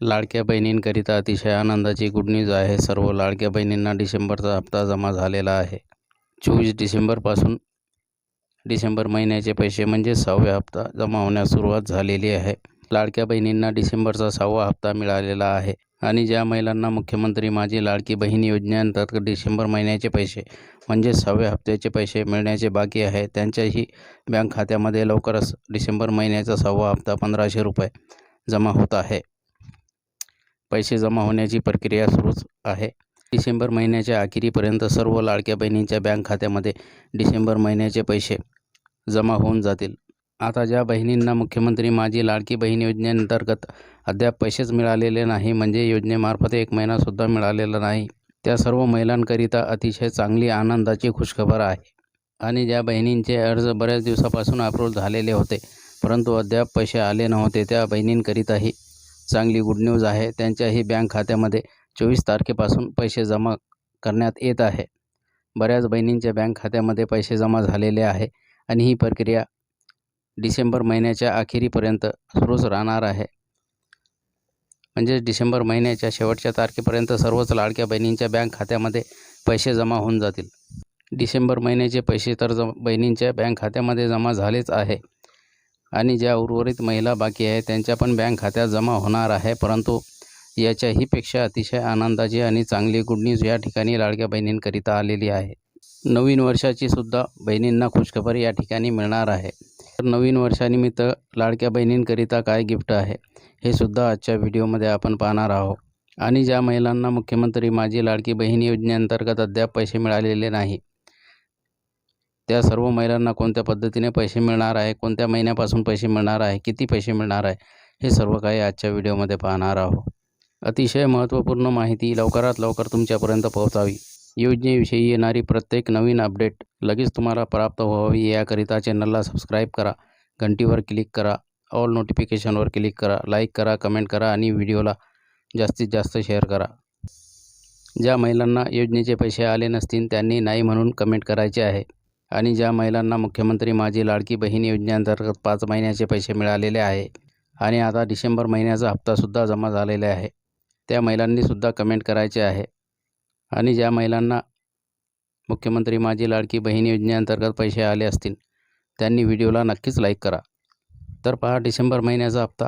लाडक्या बहिणींकरिता अतिशय आनंदाची गुड न्यूज आहे. सर्व लाडक्या बहिणींना डिसेंबरचा हप्ता जमा झालेला आहे. चोवीस डिसेंबरपासून डिसेंबर महिन्याचे पैसे म्हणजे सहाव्या हप्ता जमा होण्यास सुरुवात झालेली आहे. लाडक्या बहिणींना डिसेंबरचा सहावा हप्ता मिळालेला आहे आणि ज्या महिलांना मुख्यमंत्री माझी लाडकी बहीण योजनेअंतर्गत डिसेंबर महिन्याचे पैसे म्हणजे सहाव्या हप्त्याचे पैसे मिळण्याचे बाकी आहे त्यांच्याही बँक खात्यामध्ये लवकरच डिसेंबर महिन्याचा सहावा हप्ता पंधराशे रुपये जमा होत आहे. पैसे जमा होण्याची प्रक्रिया सुरूच आहे. डिसेंबर महिन्याच्या अखेरीपर्यंत सर्व लाडक्या बहिणींच्या बँक खात्यामध्ये डिसेंबर महिन्याचे पैसे जमा होऊन जातील. आता ज्या बहिणींना मुख्यमंत्री माझी लाडकी बहीण योजनेअंतर्गत अद्याप पैसेच मिळालेले नाही म्हणजे योजनेमार्फत एक महिनासुद्धा मिळालेला नाही त्या सर्व महिलांकरिता अतिशय चांगली आनंदाची खुशखबर आहे. आणि ज्या बहिणींचे अर्ज बऱ्याच दिवसापासून अप्रूव्ह झालेले होते परंतु अद्याप पैसे आले नव्हते त्या बहिणींकरिताही चांगली गुड न्यूज आहे. त्यांच्याही बँक खात्यामध्ये चोवीस तारखेपासून पैसे जमा करण्यात येत आहे. बऱ्याच बहिणींच्या बँक खात्यामध्ये पैसे जमा झालेले आहे आणि ही प्रक्रिया डिसेंबर महिन्याच्या अखेरीपर्यंत सुरूच राहणार आहे. म्हणजेच डिसेंबर महिन्याच्या शेवटच्या तारखेपर्यंत सर्वच लाडक्या बहिणींच्या बँक खात्यामध्ये पैसे जमा होऊन जातील. डिसेंबर महिन्याचे पैसे तर जम बहिणींच्या बँक खात्यामध्ये जमा झालेच आहे. आणि ज्या उर्वरित महिला बाकी आहे त्यांच्या पण बँक खात्यात जमा होणार आहे. परंतु याच्याही पेक्षा अतिशय आनंदाची आणि चांगली गुड न्यूज या ठिकाणी लाडक्या बहिणींकरिता आलेली आहे. नवीन वर्षाची सुद्धा बहिणींना खुशखबर या ठिकाणी मिळणार आहे. तर नवीन वर्षानिमित्त लाडक्या बहिणींकरिता काय गिफ्ट आहे हे सुद्धा आजच्या व्हिडिओमध्ये आपण पाहणार आहोत. आणि ज्या महिलांना मुख्यमंत्री माझी लाडकी बहीण योजनेअंतर्गत अद्याप पैसे मिळालेले नाही त्या सर्व महिलांना कोणत्या पद्धतीने पैसे मिळणार आहे कोणत्या महिन्यापासून पैसे मिळणार आहे किती पैसे मिळणार आहे हे सर्व काही आजच्या व्हिडिओमध्ये पाहणार आहोत. अतिशय महत्त्वपूर्ण माहिती लवकरात लवकर तुमच्यापर्यंत पोहोचावी. योजनेविषयी येणारी प्रत्येक नवीन अपडेट लगेच तुम्हाला प्राप्त व्हावी. याकरिता चॅनलला सबस्क्राईब करा घंटीवर क्लिक करा ऑल नोटिफिकेशनवर क्लिक करा लाईक करा कमेंट करा आणि व्हिडिओला जास्तीत जास्त शेअर करा. ज्या महिलांना योजनेचे पैसे आले नसतील त्यांनी नाही म्हणून कमेंट करायचे आहे. आणि ज्या महिलांना मुख्यमंत्री माझी लाडकी बहीण योजनेअंतर्गत पाच महिन्याचे पैसे मिळालेले आहे आणि आता डिसेंबर महिन्याचा हप्तासुद्धा जमा झालेला आहे त्या महिलांनीसुद्धा कमेंट करायचे आहे. आणि ज्या महिलांना मुख्यमंत्री माझी लाडकी बहीण योजनेअंतर्गत पैसे आले असतील त्यांनी व्हिडिओला नक्कीच लाईक करा. तर पहा डिसेंबर महिन्याचा हप्ता.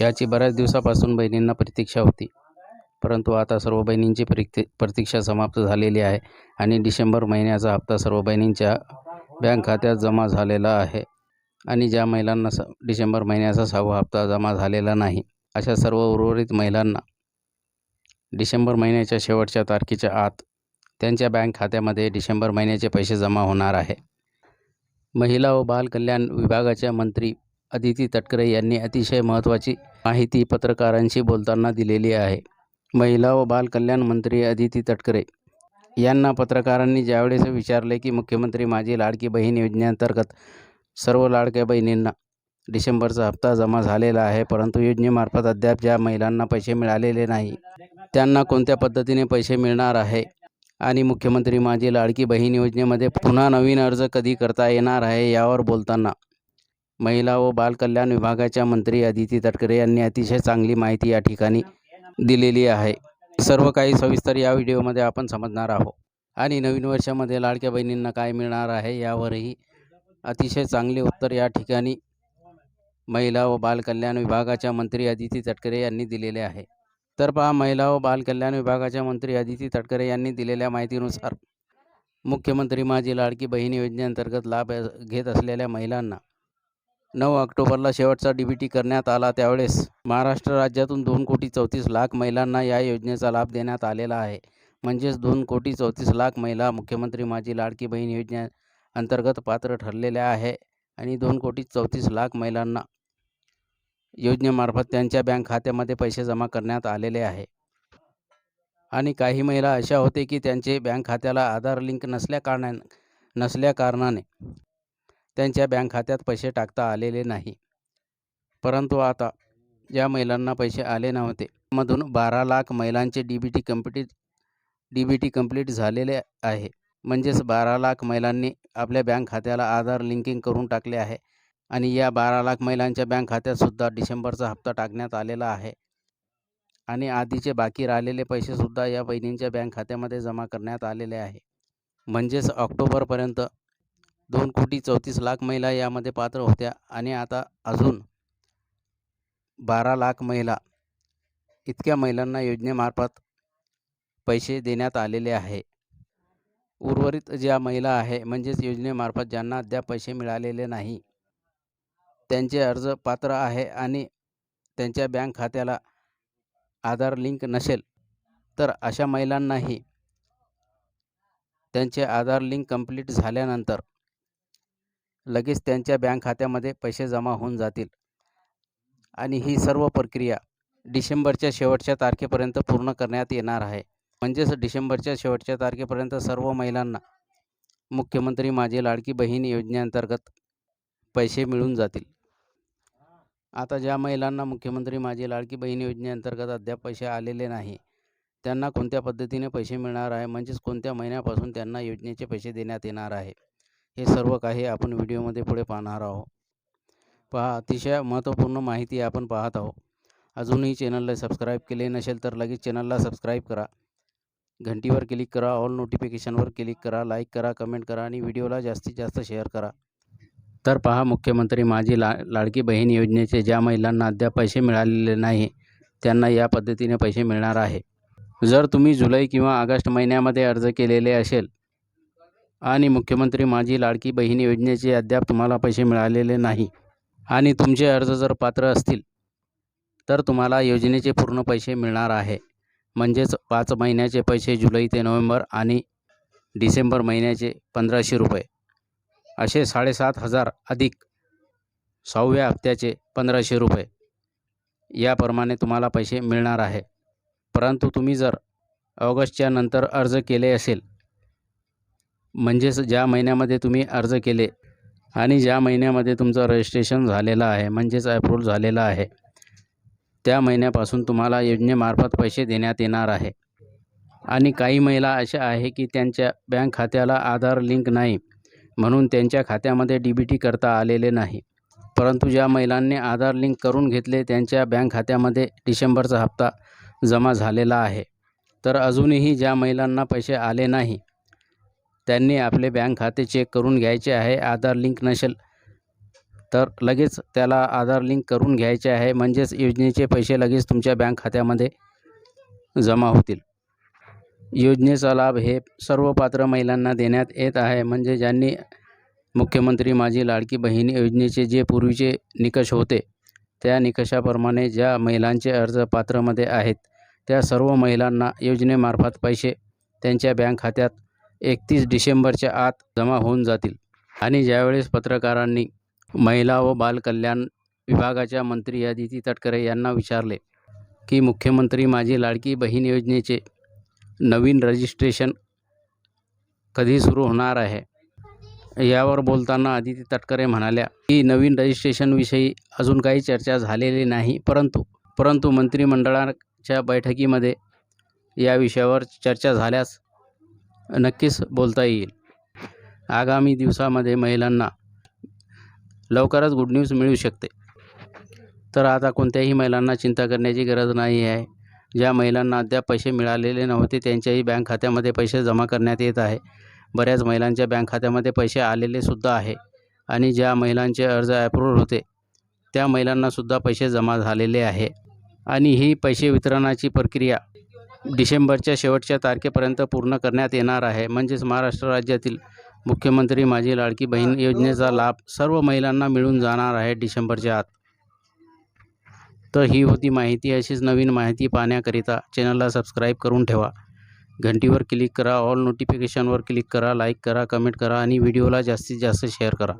याची बऱ्याच दिवसापासून बहिणींना प्रतीक्षा होती. परंतु आता सर्व बहिणींची प्रति प्रतीक्षा समाप्त झालेली आहे आणि डिसेंबर महिन्याचा हप्ता सर्व बहिणींच्या बँक खात्यात जमा झालेला आहे आणि ज्या महिलांना स डिसेंबर महिन्याचा सहावा हप्ता जमा झालेला नाही अशा सर्व उर्वरित महिलांना डिसेंबर महिन्याच्या शेवटच्या तारखेच्या आत त्यांच्या बँक खात्यामध्ये डिसेंबर महिन्याचे पैसे जमा होणार आहे. महिला व बाल कल्याण विभागाच्या मंत्री अदिती तटकरे यांनी अतिशय महत्त्वाची माहिती पत्रकारांशी बोलताना दिलेली आहे. महिला व बाल कल्याण मंत्री अदिती तटकरे यांना पत्रकारांनी ज्यावेळेस विचारले की मुख्यमंत्री माझी लाडकी बहीण योजनेअंतर्गत सर्व लाडक्या बहिणींना डिसेंबरचा हप्ता जमा झालेला आहे परंतु योजनेमार्फत अद्याप ज्या महिलांना पैसे मिळालेले नाही त्यांना कोणत्या पद्धतीने पैसे मिळणार आहे? आणि मुख्यमंत्री माझी लाडकी बहीण योजनेमध्ये पुन्हा नवीन अर्ज कधी करता येणार आहे यावर बोलताना महिला व बाल कल्याण विभागाच्या मंत्री अदिती तटकरे यांनी अतिशय चांगली माहिती या ठिकाणी दिलेली आहे. सर्व काही सविस्तर या व्हिडिओमध्ये आपण समजणार आहोत. आणि नवीन वर्षामध्ये लाडक्या बहिणींना काय मिळणार आहे यावरही अतिशय चांगले उत्तर या ठिकाणी महिला व बालकल्याण विभागाच्या मंत्री अदिती तटकरे यांनी दिलेले आहे. तर पहा महिला व बालकल्याण विभागाच्या मंत्री अदिती तटकरे यांनी दिलेल्या माहितीनुसार मुख्यमंत्री माझी लाडकी बहीण योजनेअंतर्गत लाभ घेत असलेल्या महिलांना नऊ ऑक्टोबरला शेवटचा डी बी टी करण्यात आला त्यावेळेस महाराष्ट्र राज्यातून दोन कोटी चौतीस लाख महिलांना या योजनेचा लाभ देण्यात आलेला आहे. म्हणजेच दोन कोटी चौतीस लाख महिला मुख्यमंत्री माझी लाडकी बहीण योजने अंतर्गत पात्र ठरलेल्या आहे आणि दोन कोटी चौतीस लाख महिलांना योजनेमार्फत त्यांच्या बँक खात्यामध्ये पैसे जमा करण्यात आलेले आहे. आणि काही महिला अशा होते की त्यांचे बँक खात्याला आधार लिंक नसल्या कारणाने नसल्या कारणाने त्यांच्या बँक खात्यात पैसे टाकता आलेले नाही. परंतु आता ज्या महिलांना पैसे आले नव्हते. मधून बारा लाख महिलांचे D B T complete D B T complete झालेले आहे. म्हणजेच बारा लाख महिलांनी आपल्या बँक खात्याला आधार लिंकिंग करून टाकले आहे. आणि या बारा लाख महिलांच्या बँक खात्यातसुद्धा डिसेंबरचा हप्ता टाकण्यात आलेला आहे. आणि आधीचे बाकी राहिलेले पैसेसुद्धा या बहिणींच्या बँक खात्यामध्ये जमा करण्यात आलेले आहे. म्हणजेच ऑक्टोबरपर्यंत दोन कोटी चौतीस लाख महिला यामध्ये पात्र होत्या आणि आता अजून बारा लाख महिला इतक्या महिलांना योजनेमार्फत पैसे देण्यात आलेले आहे. उर्वरित ज्या महिला आहे म्हणजेच योजनेमार्फत ज्यांना अद्याप पैसे मिळालेले नाही त्यांचे अर्ज पात्र आहे आणि त्यांच्या बँक खात्याला आधार लिंक नसेल तर अशा महिलांनाही त्यांचे आधार लिंक कंप्लीट झाल्यानंतर लगेच त्यांच्या बँक खात्यामध्ये पैसे जमा होऊन जातील. आणि ही सर्व प्रक्रिया डिसेंबरच्या शेवटच्या तारखेपर्यंत पूर्ण करण्यात येणार आहे. म्हणजेच डिसेंबरच्या शेवटच्या तारखेपर्यंत सर्व महिलांना मुख्यमंत्री माझी लाडकी बहीण योजनेअंतर्गत पैसे मिळून जातील. आता ज्या महिलांना मुख्यमंत्री माझी लाडकी बहीण योजनेअंतर्गत अद्याप पैसे आलेले नाही त्यांना कोणत्या पद्धतीने पैसे मिळणार आहे? म्हणजेच कोणत्या महिन्यापासून त्यांना योजनेचे पैसे देण्यात येणार आहे? हे सर्व काही आपण व्हिडिओमध्ये पुढे पाहणार आहोत. पहा अतिशय महत्त्वपूर्ण माहिती आपण पाहत आहोत. अजूनही चॅनलला सबस्क्राईब केले नसेल तर लगेच चॅनलला सबस्क्राईब करा. घंटीवर क्लिक करा ऑल नोटिफिकेशनवर क्लिक करा लाईक करा कमेंट करा आणि व्हिडिओला जास्तीत जास्त शेअर करा. तर पहा मुख्यमंत्री माझी ला लाडकी बहीण योजनेचे ज्या महिलांना अद्याप पैसे मिळालेले नाही त्यांना या पद्धतीने पैसे मिळणार आहे. जर तुम्ही जुलै किंवा ऑगस्ट महिन्यामध्ये अर्ज केलेले असेल आणि मुख्यमंत्री माझी लाडकी बहीण योजनेचे अद्याप तुम्हाला पैसे मिळालेले नाही आणि तुमचे अर्ज जर पात्र असतील तर तुम्हाला योजनेचे पूर्ण पैसे मिळणार आहे. म्हणजेच पाच महिन्याचे पैसे जुलै ते नोव्हेंबर आणि डिसेंबर महिन्याचे पंधराशे रुपये. असे साडेसात हजार अधिक सहाव्या हप्त्याचे पंधराशे रुपये. याप्रमाणे तुम्हाला पैसे मिळणार आहे. परंतु तुम्ही जर ऑगस्टच्या नंतर अर्ज केले असेल म्हणजेच ज्या महिन्यामध्ये तुम्ही अर्ज केले आणि ज्या महिन्यामध्ये तुमचं रजिस्ट्रेशन झालेलं आहे म्हणजेच ॲप्रूव्ह झालेलं आहे त्या महिन्यापासून तुम्हाला योजनेमार्फत पैसे देण्यात येणार आहे. आणि काही महिला अशा आहे की त्यांच्या बँक खात्याला आधार लिंक नाही म्हणून त्यांच्या खात्यामध्ये डी बी टी करता आलेले नाही. परंतु ज्या महिलांनी आधार लिंक करून घेतले त्यांच्या बँक खात्यामध्ये डिसेंबरचा हप्ता जमा झालेला आहे. तर अजूनही ज्या महिलांना पैसे आले नाही त्यांनी आपले बँक खाते चेक करून घ्यायचे आहे आधार लिंक नसेल तर लगेच त्याला आधार लिंक करून घ्यायचे आहे म्हणजेच योजनेचे पैसे लगेच तुमच्या बँक खात्यामध्ये जमा होतील. योजनेचा लाभ हे सर्व पात्र महिलांना देण्यात येत आहे म्हणजे ज्यांनी मुख्यमंत्री माझी लाडकी बहीण योजनेचे जे पूर्वीचे निकष होते त्या निकषाप्रमाणे ज्या महिलांचे अर्ज पात्रमध्ये आहेत त्या सर्व महिलांना योजनेमार्फत पैसे त्यांच्या बँक खात्यात एकतीस डिसेंबरच्या आत जमा होऊन जातील. आणि ज्यावेळेस पत्रकारांनी महिला व बालकल्याण विभागाच्या मंत्री अदिती तटकरे यांना विचारले की मुख्यमंत्री माझी लाडकी बहीण योजनेचे नवीन रजिस्ट्रेशन कधी सुरू होणार आहे? यावर बोलताना अदिती तटकरे म्हणाल्या की नवीन रजिस्ट्रेशनविषयी अजून काही चर्चा झालेली नाही परंतु परंतु मंत्रिमंडळाच्या बैठकीमध्ये या विषयावर चर्चा झाल्यास नक्कीच बोलता येईल. आगामी दिवसामध्ये महिलांना लवकरच गुड न्यूज मिळू शकते. तर आता कोणत्याही महिलांना चिंता करण्याची गरज नाही आहे. ज्या महिलांना अद्याप पैसे मिळालेले नव्हते त्यांच्याही बँक खात्यामध्ये पैसे जमा करण्यात येत आहे. बऱ्याच महिलांच्या बँक खात्यामध्ये पैसे आलेले सुद्धा आहे आणि ज्या महिलांचे अर्ज ॲप्रूव्ह होते त्या महिलांनासुद्धा पैसे जमा झालेले आहे. आणि ही पैसे वितरणाची प्रक्रिया डिसेंबरच्या शेवटच्या तारखेपर्यंत पूर्ण करण्यात येणार आहे. म्हणजेच महाराष्ट्र राज्यातील मुख्यमंत्री माझी लाडकी बहीण योजनेचा लाभ सर्व महिलांना मिळून जाणार आहे डिसेंबरच्या आत. तर ही होती माहिती. अशीच नवीन माहिती पाहण्याकरिता चॅनलला सबस्क्राईब करून ठेवा. घंटीवर क्लिक करा ऑल नोटिफिकेशनवर क्लिक करा लाईक करा कमेंट करा आणि व्हिडिओला जास्तीत जास्त शेअर करा.